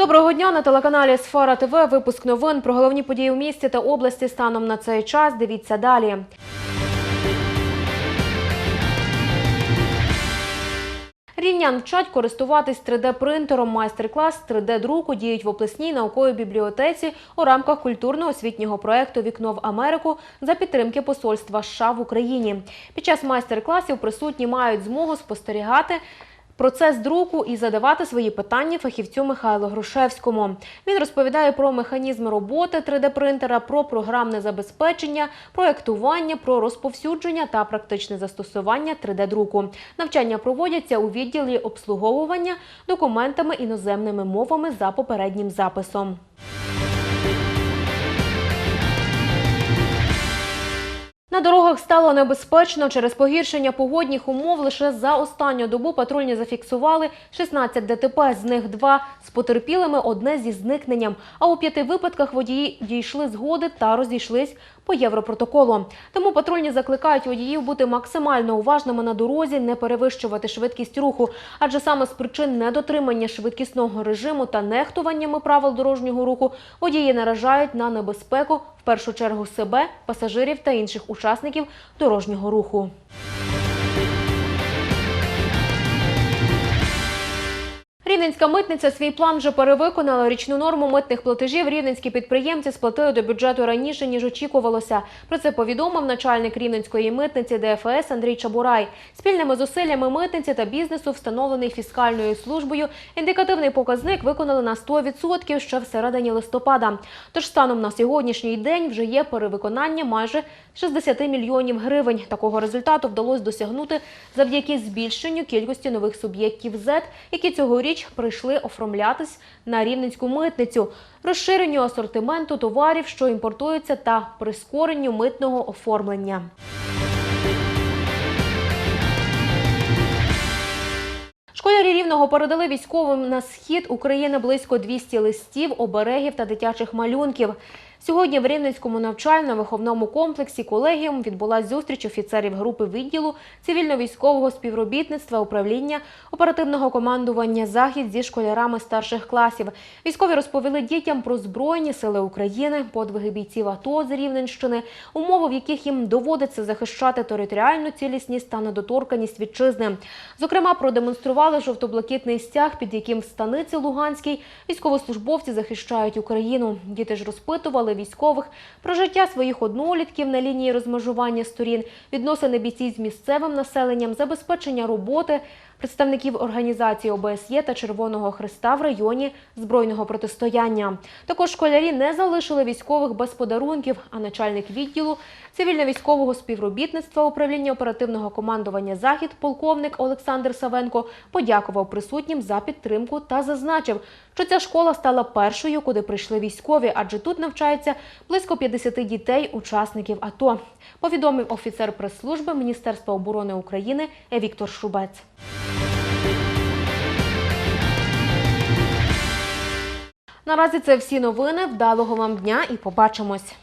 Доброго дня на телеканалі Сфера ТВ. Випуск новин про головні події у місті та області станом на цей час. Дивіться далі. Рівнян вчать користуватись 3D-принтером. Майстер-клас 3D-друку діють в обласній науковій бібліотеці у рамках культурно-освітнього проекту Вікно в Америку за підтримки посольства США в Україні. Під час майстер-класів присутні мають змогу спостерігати. Процес друку і задавати свої питання фахівцю Михайлу Грушевському. Він розповідає про механізми роботи 3D-принтера, про програмне забезпечення, проєктування, про розповсюдження та практичне застосування 3D-друку. Навчання проводяться у відділі обслуговування документами іноземними мовами за попереднім записом. Дорогах стало небезпечно через погіршення погодних умов. Лише за останню добу патрульні зафіксували 16 ДТП, з них два з потерпілими, одне зі зникненням. А у п'яти випадках водії дійшли згоди та розійшлись по європротоколу. Тому патрульні закликають водіїв бути максимально уважними на дорозі, не перевищувати швидкість руху, адже саме з причин недотримання швидкісного режиму та нехтуваннями правил дорожнього руху водії наражають на небезпеку в першу чергу себе, пасажирів та інших учасників дорожнього руху. Рівненська митниця свій план вже перевиконала. Річну норму митних платежів рівненські підприємці сплатили до бюджету раніше, ніж очікувалося. Про це повідомив начальник рівненської митниці ДФС Андрій Чабурай. Спільними зусиллями митниці та бізнесу, встановлений фіскальною службою, індикативний показник виконали на 100% ще в середині листопада. Тож станом на сьогоднішній день вже є перевиконання майже 60 мільйонів гривень. Такого результату вдалося досягнути завдяки збільшенню кількості нових суб'єктів ЗЕД, які цьогоріч прийшли оформлятись на рівненську митницю, розширенню асортименту товарів, що імпортуються, та прискоренню митного оформлення. Школярі Рівного передали військовим на схід України близько 200 листів, оберегів та дитячих малюнків. Сьогодні в Рівненському навчально-виховному комплексі колегіум відбулася зустріч офіцерів групи відділу цивільно-військового співробітництва управління оперативного командування Захід зі школярами старших класів. Військові розповіли дітям про збройні сили України, подвиги бійців АТО з Рівненщини, умови, в яких їм доводиться захищати територіальну цілісність та недоторканість вітчизни. Зокрема, продемонстрували жовто-блакитний стяг, під яким в станиці Луганській військовослужбовці захищають Україну. Діти ж розпитували військових про життя своїх однолітків на лінії розмежування сторін, відносини бійців з місцевим населенням, забезпечення роботи представників організації ОБСЄ та Червоного Христа в районі збройного протистояння. Також школярі не залишили військових без подарунків, а начальник відділу цивільно-військового співробітництва управління оперативного командування Захід, полковник Олександр Савенко, подякував присутнім за підтримку та зазначив, що ця школа стала першою, куди прийшли військові, адже тут навчається близько 50 дітей, учасників АТО. Повідомив офіцер прес-служби Міністерства оборони України Віктор Шубець. Наразі це всі новини. Вдалого вам дня і побачимось.